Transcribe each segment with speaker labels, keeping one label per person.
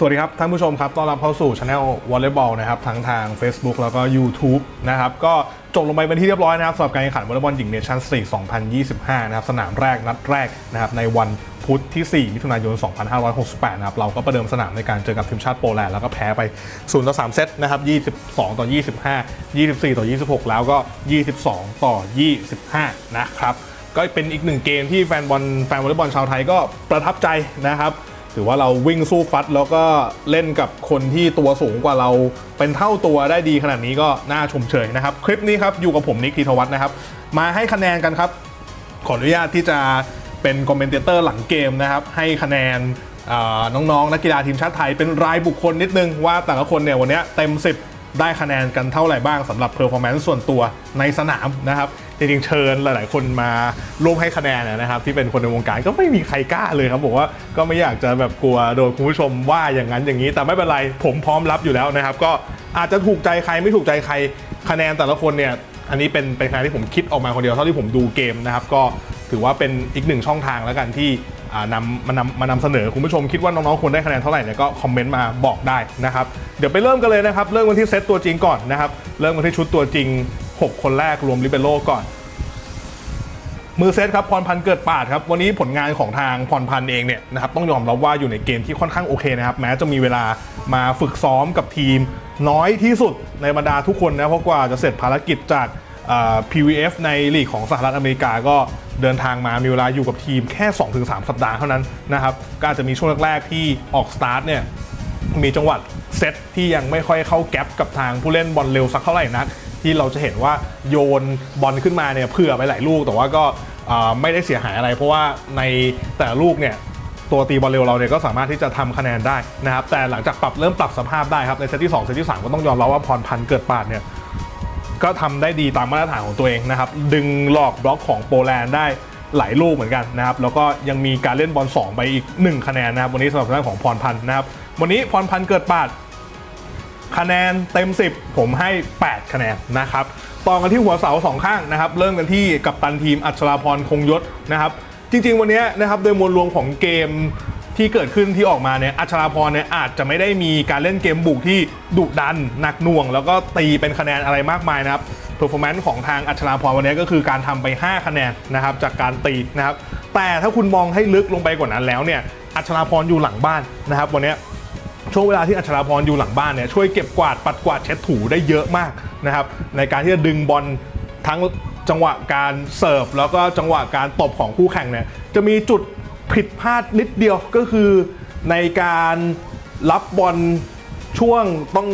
Speaker 1: สวัสดีครับท่านผู้ชมครับต้อนรับเข้าสู่ช anel วอลเลย์บอลนะครับทั้งทาง Facebook แล้วก็ YouTube นะครับก็จบลงไปเป็นที่เรียบร้อยนะครับสำหรับการแข่งขันวอลเลย์บอลหญิงเนชั่นส์ลีก2025 นะครับสนามแรกนัดแรกนะครับในวันพุธที่ 4 มิถุนายน 2568 นะครับเราก็ประเดิมสนามในการเจอกับทีมชาติโปแลนด์แล้วก็แพ้ไป 0 ต่อ 3 เซตนะครับ 22 ต่อ 25 24 ต่อ 26 แล้วก็ 22 ต่อ 25 นะครับก็เป็นอีกหนึ่งเกมที่แฟนบอลแฟนวอลเลย์บอลชาวไทยก็ประทับใจนะครับ ถือว่าเราวิ่งสู้ฟัดแล้วก็เล่นกับคนที่ตัวสูงกว่าเราเป็นเท่าตัวได้ดีขนาดนี้ก็น่าชมเชยนะครับ คลิปนี้ครับอยู่กับผมนิกธีทวัฒน์นะครับ มาให้คะแนนกันครับ ขออนุญาตที่จะเป็นคอมเมนเตอร์หลังเกมนะครับ ให้คะแนนเอ่อน้องๆนักกีฬาทีมชาติไทยเป็นรายบุคคลนิดนึงว่าแต่ละคนเนี่ยวันนี้เต็ม 10 ได้คะแนนกันเท่าไหร่บ้างสำหรับเพอร์ฟอร์แมนซ์ส่วนตัวในสนามนะครับ จริงๆเชิญหลาย ๆ คนมาร่วมให้คะแนนนะครับที่เป็นคนในวงการก็ไม่มีใครกล้าเลยครับบอกว่าก็ไม่อยากจะแบบกลัวโดนคุณผู้ชมว่าอย่างนั้นอย่างนี้ แต่ไม่เป็นไรผมพร้อมรับอยู่แล้วนะครับ ก็อาจจะถูกใจใครไม่ถูกใจใครคะแนนแต่ละคนเนี่ยอันนี้เป็นเป็นคะแนนที่ผมคิดออกมาคนเดียวเท่าที่ผมดูเกมนะครับก็ถือว่าเป็นอีกหนึ่งช่องทางแล้วกันที่นำมานำมานำเสนอคุณผู้ชมคิดว่าน้องๆควรได้คะแนนเท่าไหร่เนี่ยก็คอมเมนต์มาบอกได้นะครับเดี๋ยวไปเริ่มกันเลยนะครับเริ่มกันที่เซตตัวจริงก่อนนะครับเริ่มกันที่ชุดตัวจริง 6 คนแรกรวมลิเบโร่ก่อน มือเซตครับพรพันธ์เกิดปาดครับวันนี้ผลงานของทางพรพันธ์เองเนี่ยนะครับต้องยอมรับว่าอยู่ในเกมที่ค่อนข้างโอเคนะครับแม้จะมีเวลามาฝึกซ้อมกับทีมน้อยที่สุดในบรรดาทุกคนนะเพราะกว่าจะเสร็จภารกิจจาก PVF ในลีกของสหรัฐอเมริกาก็เดินทางมามีเวลาอยู่กับทีมแค่ 2-3 สัปดาห์เท่านั้นนะครับก็อาจจะมีช่วงแรกๆที่ออกสตาร์ทเนี่ยมีจังหวะเซตที่ยังไม่ค่อยเข้าแก๊ปกับทางผู้เล่นบอลเร็วสักเท่าไหร่นัก ที่เราจะเห็นว่าโยนบอลขึ้นมาเนี่ยเผื่อไปหลายลูก แต่ว่าก็ไม่ได้เสียหายอะไร เพราะว่าในแต่ลูกเนี่ยตัวตีบอลเร็วเราเนี่ยก็สามารถที่จะทำคะแนนได้นะครับ แต่หลังจากปรับเริ่มปรับสภาพได้ครับในเซตที่2เซตที่ 3 ก็ต้องยอมรับว่าพรพันธ์เกิดปาดเนี่ยก็ทำได้ดีตามมาตรฐานของตัวเองนะครับ ดึงหลอกบล็อกของโปแลนด์ได้หลายลูกเหมือนกันนะครับ แล้วก็ยังมีการเล่นบอล2ไปอีก 1 คะแนนนะครับ วันนี้สำหรับทางของพรพันธ์นะครับ วันนี้พรพันธ์เกิดปาด คะแนนเต็ม 10 ผมให้ 8 คะแนนนะครับต่อกันที่หัวเสาสองข้างนะครับ เริ่มกันที่กัปตันทีมอัชราพรคงยศนะครับ จริง ๆ วันนี้นะครับโดยมวลรวมของเกมที่เกิดขึ้นที่ออกมาเนี่ยอัชราพรเนี่ยอาจจะไม่ได้มีการเล่นเกมบุกที่ดุดันหนักหน่วง แล้วก็ตีเป็นคะแนนอะไรมากมายนะครับเพอร์ฟอร์แมนซ์ของทางอัชราพรวันนี้ก็คือการทำไป 5 คะแนนนะครับจากการตีนะครับแต่ถ้าคุณมองให้ลึกลงไปกว่านั้นแล้วเนี่ยอัชราพรอยู่หลังบ้านนะครับวันนี้ ช่วงเวลาที่อัชราพรอยู่หลังบ้านเนี่ยช่วยเก็บกวาดปัดกวาดเช็ดถูได้เยอะมากนะครับในการที่จะดึงบอลทั้งจังหวะการเสิร์ฟแล้วก็จังหวะการตบของคู่แข่งเนี่ยจะมีจุดผิดพลาดนิดเดียวก็คือในการรับบอลช่วงต้อง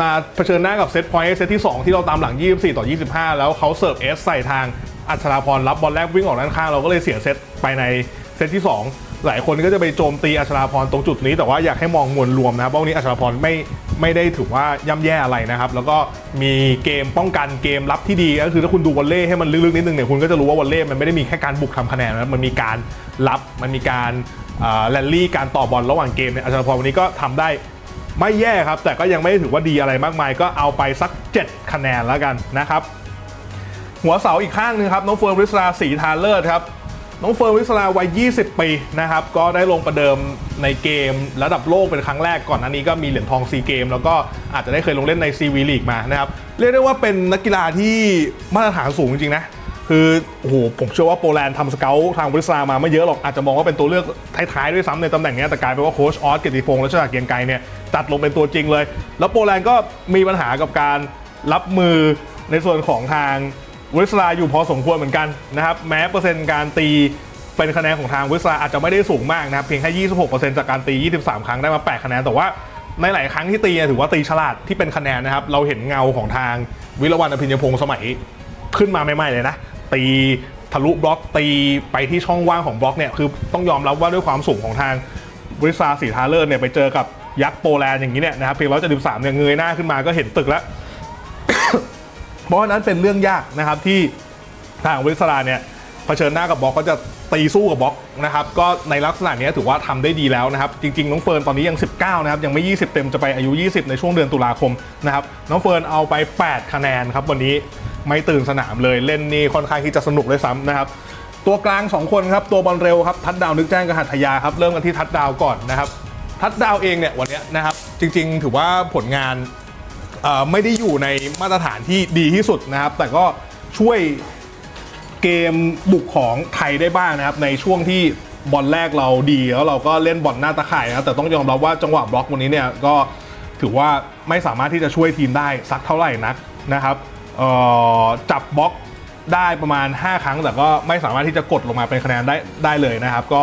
Speaker 1: มาเผชิญหน้ากับเซตพอยต์เซตที่ 2 ที่เราตามหลัง 24 ต่อ 25 แล้วเขาเสิร์ฟเอสใส่ทางอัชราพรรับบอลแรกวิ่งออกด้านข้างเราก็เลยเสียเซตไปในเซตที่ 2 หลายคนก็จะไปโจมตีอัชราพรตรงจุดนี้แต่ว่าอยากให้มองมวลรวมนะครับว่าวันนี้อัชราพรไม่ไม่ได้ถือว่าย่ำแย่อะไรนะครับ แล้วก็มีเกมป้องกันเกมรับที่ดีก็คือถ้าคุณดูวอลเล่ให้มันลึกๆนิดนึงเนี่ยคุณก็จะรู้ว่าวอลเล่มันไม่ได้มีแค่การบุกทำคะแนนนะมันมีการรับมันมีการแลนลี่การต่อบอลระหว่างเกมเนี่ยอัชราพรวันนี้ก็ทำได้ไม่แย่ครับ แต่ก็ยังไม่ถือว่าดีอะไรมากมาย ก็เอาไปสัก 7 คะแนนแล้วกันนะครับ หัวเสาอีกข้างหนึงครับน้องเฟิร์นวิศราศรีทาเลิศครับ น้องเฟิร์นวิศราวัย 20 ปีนะครับ ก็ได้ลงประเดิมในเกมระดับโลกเป็นครั้งแรกก่อนอันนี้ก็มีเหรียญทองซีเกม แล้วก็อาจจะได้เคยลงเล่นในซีวีลีกมานะครับ เรียกได้ว่าเป็นนักกีฬาที่มาตรฐานสูงจริงๆนะ คือโอ้โหผมเชื่อว่าโปแลนด์ทำสเกลทางบริษัทมาไม่เยอะหรอก อาจจะมองว่าเป็นตัวเลือกท้ายๆด้วยซ้ำในตำแหน่งนี้แต่กลายเป็นว่าโค้ชออสเกียรติพงษ์และชนาเกียงไกรเนี่ยจัดลงเป็นตัวจริงเลย แล้วโปแลนด์ก็มีปัญหากับการรับมือในส่วนของทาง วิสลาอยู่พอสมควรเหมือนกันนะครับแม้เปอร์เซ็นต์การตีเป็นคะแนนของทางวิสลาอาจจะไม่ได้สูงมากนะครับเพียงแค่ 26%จากการตี 23 ครั้งได้มา 8 คะแนนแต่ว่าในหลายครั้งที่ตีถือว่าตีฉลาดที่เป็นคะแนนนะครับ เราเห็นเงาของทางวิรวันอภิญญพงศ์สมัยขึ้นมาใหม่ๆเลยนะ ตีทะลุบล็อกตีไปที่ช่องว่างของบล็อกเนี่ยคือต้องยอมรับว่าด้วยความสูงของทางบริษัทสีทาเลอร์เนี่ยไปเจอกับยักษ์โปแลนด์อย่างนี้เนี่ยนะครับเพียงร้อยเจ็ดสิบสามเนี่ยเงยหน้าขึ้นมาก็เห็นตึกแล้ว เพราะฉะนั้นเป็นเรื่องยากนะครับที่ทางวิศราเนี่ยเผชิญหน้ากับบล็อกก็จะตีสู้กับบล็อกนะครับก็ในลักษณะนี้ถือว่าทำได้ดีแล้วนะครับ จริง ๆ น้องเฟิร์นตอนนี้ยัง 19 นะครับ ยังไม่ 20 เต็มจะไปอายุ 20 ในช่วงเดือนตุลาคมนะครับน้องเฟิร์นเอาไป 8 คะแนนครับวันนี้ไม่ตื่นสนามเลยเล่นนี่ค่อนข้างที่จะสนุกเลยซ้ำนะครับ ตัวกลาง 2 คนครับตัวบอลเร็วครับทัดดาวนึกแจ้งกับหัตถยาครับเริ่มกันที่ทัดดาวก่อนนะครับทัดดาวเองเนี่ยวันนี้นะครับจริง ๆ ถือว่าผลงาน ไม่ได้อยู่ในมาตรฐานที่ดีที่สุดนะครับ แต่ก็ช่วยเกมบุกของไทยได้บ้างนะครับ ในช่วงที่บอลแรกเราดีแล้วเราก็เล่นบอลหน้าตะข่ายนะแต่ต้องยอมรับว่าจังหวะบล็อกวันนี้เนี่ยก็ถือว่าไม่สามารถที่จะช่วยทีมได้สักเท่าไหร่นักนะครับจับบล็อกได้ประมาณ 5 ครั้ง แต่ก็ไม่สามารถที่จะกดลงมาเป็นคะแนนได้ได้เลยนะครับ ก็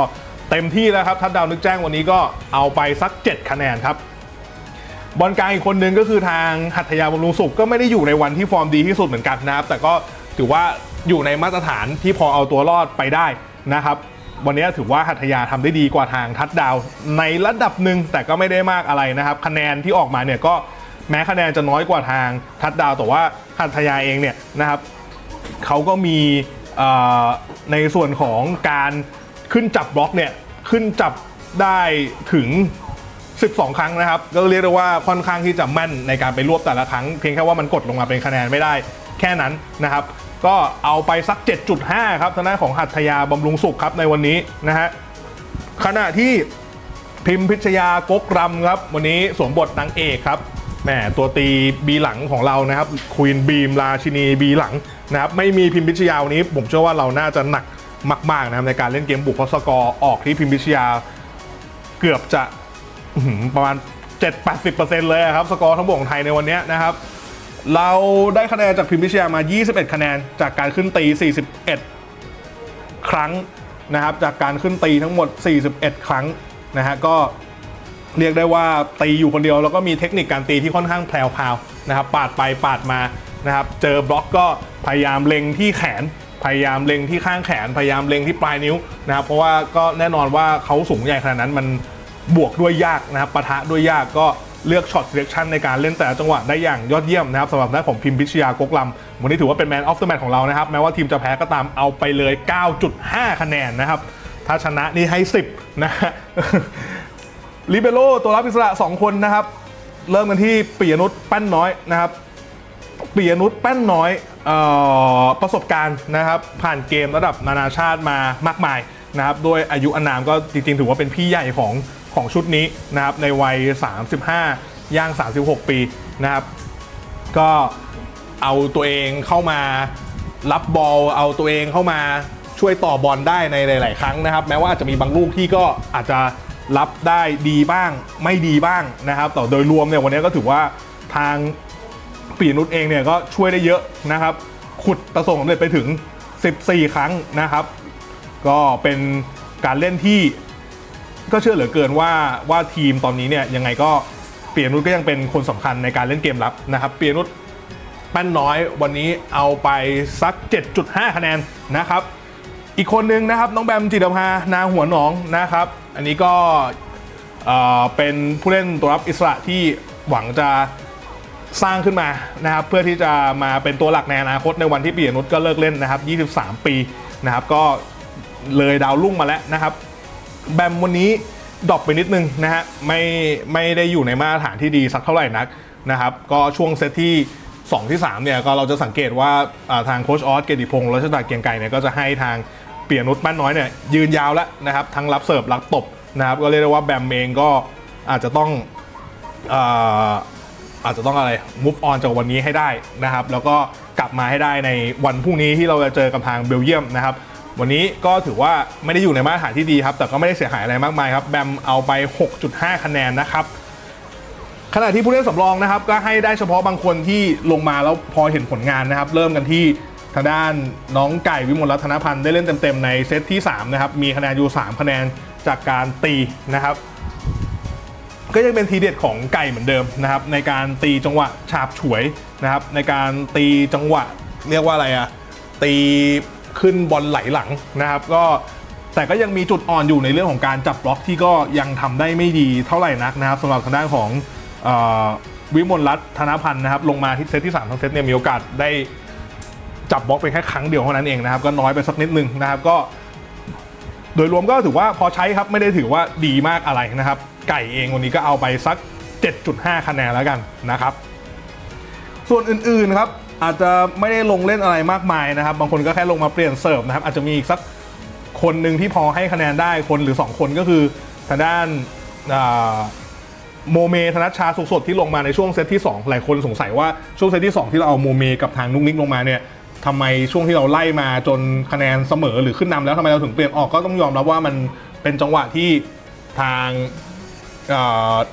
Speaker 1: เต็มที่แล้วครับทัดดาวนึกแจ้งวันนี้ก็เอาไปสัก 7 คะแนนครับ บอลกลางอีกคนนึงก็คือทางหัตยาบำรุงสุขก็ไม่ได้อยู่ในวันที่ฟอร์มดีที่สุดเหมือนกันนะครับ แต่ก็ถือว่าอยู่ในมาตรฐานที่พอเอาตัวรอดไปได้นะครับ วันนี้ถือว่าหัตยาทำได้ดีกว่าทางทัดดาวในระดับหนึ่งแต่ก็ไม่ได้มากอะไรนะครับ คะแนนที่ออกมาเนี่ยก็แม้คะแนนจะน้อยกว่าทางทัดดาว แต่ว่าหัตยาเองเนี่ยนะครับเขาก็มีในส่วนของการขึ้นจับบล็อกเนี่ยขึ้นจับได้ถึง 12 ครั้งนะครับ ก็เรียกได้ว่าค่อนข้างที่จะแม่นในการไปรวบแต่ละครั้ง เพียงแค่ว่ามันกดลงมาเป็นคะแนนไม่ได้แค่นั้นนะครับ ก็เอาไปสัก 7.5 ครับทางด้านของหัตถยาบำรุงสุขครับในวันนี้นะฮะขณะที่พิมพิชยากกรำครับ วันนี้สวมบทนางเอกครับแหมตัวตีบีหลังของเรานะครับควีนบีมราชินีบีหลังนะครับไม่มีพิมพิชยาวันนี้ ผมเชื่อว่าเราน่าจะหนักมากๆนะครับในการเล่นเกมบุกเพราะสกอร์ออกที่พิมพิชยาเกือบจะ อื้อหือประมาณ 7-80%เลยอะครับ สกอร์ทั้งหมดของไทยในวันเนี้ยนะครับ เราได้คะแนนจากพิมพิชยามา 21 คะแนน จากการขึ้นตี 41 ครั้งนะครับ จากการขึ้นตีทั้งหมด 41 ครั้งนะฮะก็เรียกได้ว่าตีอยู่คนเดียวแล้วก็มีเทคนิคการตีที่ค่อนข้างแพรวๆนะครับปาดไปปาดมานะครับ เจอบล็อกก็พยายามเล็งที่แขน พยายามเล็งที่ข้างแขน พยายามเล็งที่ปลายนิ้วนะครับเพราะว่าก็แน่นอนว่าเขาสูงใหญ่ขนาดนั้นมัน บวกด้วยยากนะครับปะทะด้วยยากก็เลือกช็อตเ e เล c ชันในการเล่นแต่ละจังหวะได้อย่างยอดเยี่ยมนะครับสำหรับด้านของพิมพิชยากกลำวันนี้ถือว่าเป็นแมนออฟเดอะแมตของเรานะครับ แม้ว่าทีมจะแพ้ก็ตามเอาไปเลย 9.5 คะแนนนะครับ ถ้าชนะนี่ให้ 10 นะฮะลิเบโรตัวรับอิสระ 2 คนนะครับ เริ่มกันที่ปิยนุชแป้นน้อยนะครับปิยนุชแป้นน้อยออประสบการณ์นะครับ ผ่านเกมระดับนานาชาติมามากมายนะครับด้วยอายุอานามก็จริงๆ ถือว่าเป็นพี่ใหญ่ของ ของชุดนี้นะครับในวัย 35 ย่าง 36 ปีนะครับ ก็เอาตัวเองเข้ามารับบอล เอาตัวเองเข้ามาช่วยต่อบอลได้ในหลาย ๆ ครั้งนะครับ แม้ว่าอาจจะมีบางลูกที่ก็อาจจะรับได้ดีบ้างไม่ดีบ้างนะครับแต่โดยรวมเนี่ยวันนี้ก็ถือว่าทางปีนุชเองเนี่ยก็ช่วยได้เยอะนะครับ ขุดประสบความสำเร็จไปถึง 14 ครั้งนะครับ ก็เป็นการเล่นที่ ก็เชื่อเหลือเกินว่าว่าทีมตอนนี้เนี่ยยังไงก็เปียนุชก็ยังเป็นคนสำคัญในการเล่นเกมรับนะครับเปียนุชแป้นน้อยวันนี้เอาไปสัก 7.5 คะแนนนะครับ อีกคนนึงนะครับน้องแบมจิตภานาหัวหนองนะครับ อันนี้ก็เอ่อเป็นผู้เล่นตัวรับอิสระที่หวังจะสร้างขึ้นมานะครับเพื่อที่จะมาเป็นตัวหลักในอนาคตในวันที่ปียนุชก็เลิกเล่นนะครับ 23 ปีนะครับก็เลยดาวรุ่งมาแล้วนะครับ แบมวันนี้ดรอปไปนิดนึงนะฮะไม่ไม่ได้อยู่ในมาตรฐานที่ดีสักเท่าไหร่นักนะครับก็ช่วงเซตที่ 2 ที่ 3 เนี่ยก็เราจะสังเกตว่าทางโคชออสเกติพงศ์รัชดาเกียงไกรเนี่ยก็จะให้ทางเปียนุชแป้นน้อยเนี่ยยืนยาวแล้วนะครับทั้งรับเสิร์ฟรับตบนะครับก็เรียกได้ว่าแบมเองก็อาจจะต้องอาอาจจะต้องอะไร move on จากวันนี้ให้ได้นะครับแล้วก็กลับมาให้ได้ในวันพรุ่งนี้ที่เราจะเจอกับทางเบลเยียมนะครับ วันนี้ก็ถือว่าไม่ได้อยู่ในมาตรฐานที่ดีครับ แต่ก็ไม่ได้เสียหายอะไรมากมายครับ แบมเอาไป 6.5 คะแนนนะครับ ขณะที่ผู้เล่นสำรองนะครับ ก็ให้ได้เฉพาะบางคนที่ลงมาแล้วพอเห็นผลงานนะครับ เริ่มกันที่ทางด้านน้องไก่วิมลรัตนพันธ์ได้เล่นเต็มๆในเซตที่3นะครับ มีคะแนนอยู่ 3 คะแนนจากการตีนะครับ ก็ยังเป็นทีเด็ดของไก่เหมือนเดิมนะครับ ในการตีจังหวะฉาบฉวยนะครับ ในการตีจังหวะเรียกว่าอะไรอะตี ขึ้นบอลไหลหลังนะครับ ก็แต่ก็ยังมีจุดอ่อนอยู่ในเรื่องของการจับบล็อกที่ก็ยังทำได้ไม่ดีเท่าไหร่นักนะครับสำหรับทางด้านของออวิมลรัตน์ธนพันธ์นะครับ ลงมาที่เซตที่ 3 ทั้งเซตเนี่ยมีโอกาสได้จับบล็อกเป็นแค่ครั้งเดียวเท่านั้นเองนะครับ ก็น้อยไปสักนิดนึงนะครับก็ โดยรวมก็ถือว่าพอใช้ครับไม่ได้ถือว่าดีมากอะไรนะครับ ไก่เองวันนี้ก็เอาไปสัก 7.5 คะแนนแล้วกันนะครับ ส่วนอื่นๆครับ อาจจะไม่ได้ลงเล่นอะไรมากมายนะครับ บางคนก็แค่ลงมาเปลี่ยนเสิร์ฟนะครับ อาจจะมีอีกสักคนหนึ่งที่พอให้คะแนนได้คนหรือ 2 คนก็คือทางด้านโมเมธนัชชาสุขสดที่ลงมาในช่วงเซตที่ 2 หลายคนสงสัยว่าช่วงเซตที่ 2 ที่เราเอาโมเมกับทางนุกนิกลงมาเนี่ยทำไมช่วงที่เราไล่มาจนคะแนนเสมอหรือขึ้นนำแล้วทำไมเราถึงเปลี่ยนออกก็ต้องยอมรับว่ามันเป็นจังหวะที่ทาง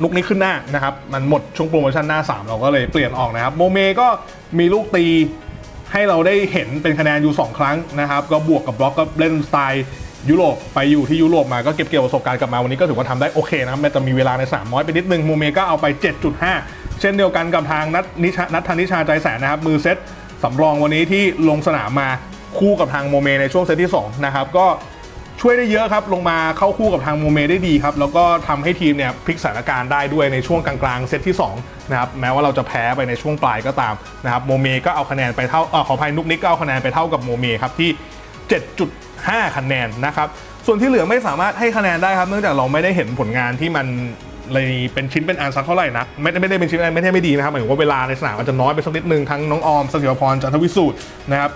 Speaker 1: ลุกนี้ขึ้นหน้านะครับ มันหมดช่วงโปรโมชั่นหน้า 3 เราก็เลยเปลี่ยนออกนะครับ โมเมก็มีลูกตีให้เราได้เห็นเป็นคะแนนอยู่ 2 ครั้งนะครับ ก็บวกกับบล็อกก็เล่นสไตล์ยุโรปไปอยู่ที่ยุโรปมาก็เก็บเกี่ยวประสบการณ์กลับมาวันนี้ก็ถือว่าทำได้โอเคนะครับแม้จะมีเวลาใน3น้อยไปนิดนึงโมเมก็เอาไป 7.5 เช่นเดียวกันกับทางนัทนิชานัทธนิชาใจแสนนะครับมือเซตสำรองวันนี้ที่ลงสนามมาคู่กับทางโมเมในช่วงเซตที่สองนะครับก็ ช่วยได้เยอะครับ ลงมาเข้าคู่กับทางโมเมได้ดีครับ แล้วก็ทำให้ทีมเนี่ยพลิกสถานการณ์ได้ด้วยในช่วงกลางๆเซตที่2นะครับแม้ว่าเราจะแพ้ไปในช่วงปลายก็ตามนะครับโมเมก็เอาคะแนนไปเท่าเออขออภัยนุกนิกก็เอาคะแนนไปเท่ากับโมเมครับที่ 7.5 คะแนนนะครับส่วนที่เหลือไม่สามารถให้คะแนนได้ครับ เนื่องจากเราไม่ได้เห็นผลงานที่มันเลยเป็นชิ้นเป็นอันสักเท่าไหร่นะไม่ได้ไม่ได้เป็นชิ้นไม่ได้ไม่ดีนะครับหมายถึงว่าเวลาในสนามอาจจะน้อยไปสักนิดนึงทั้งน้องออมสกิวพรจันทวิสูตรนะครับ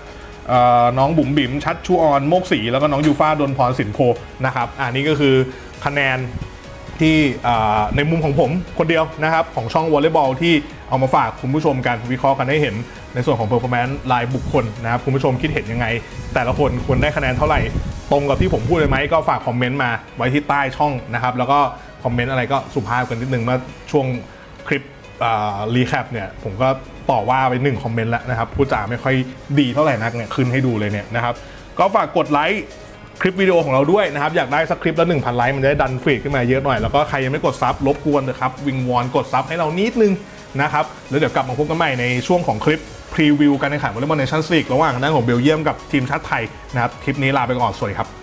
Speaker 1: น้องบุ๋มบิ๋มชัดชูออนโมกศรีแล้วก็น้องยูฟ่าดนพรสินโพนะครับอันนี้ก็คือคะแนนที่ในมุมของผมคนเดียวนะครับ ของช่องวอลเลย์บอลที่เอามาฝากคุณผู้ชมกันวิเคราะห์กันให้เห็นในส่วนของ performance รายบุคคลนะครับ คุณผู้ชมคิดเห็นยังไง แต่ละคนควรได้คะแนนเท่าไหร่ ตรงกับที่ผมพูดเลยไหมก็ฝากคอมเมนต์มาไว้ที่ใต้ช่องนะครับ แล้วก็คอมเมนต์อะไรก็สุภาพกันนิดนึงเมื่อช่วงคลิปรีแคปเนี่ยผมก็ ต่อว่าไปหนึ่งคอมเมนต์แล้วนะครับพูดจาไม่ค่อยดีเท่าไหร่นักเนี่ยขึ้นให้ดูเลยเนี่ยนะครับก็ฝากกดไลค์คลิปวิดีโอของเราด้วยนะครับอยากได้สักคลิปละ1,000ไลค์มันจะได้ดันฟีดขึ้นมาเยอะหน่อยแล้วก็ใครยังไม่กดซับรบกวนนะครับวิงวอนกดซับให้เรานิดนึงนะครับแล้วเดี๋ยวกลับมาพบกันใหม่ในช่วงของคลิปพรีวิวการแข่งขันวอลเลย์บอลเนชั่นส์ลีกระหว่างทางด้านของเบลเยียมกับทีมชาติไทยนะครับคลิปนี้ลาไปก่อนสวัสดีครับ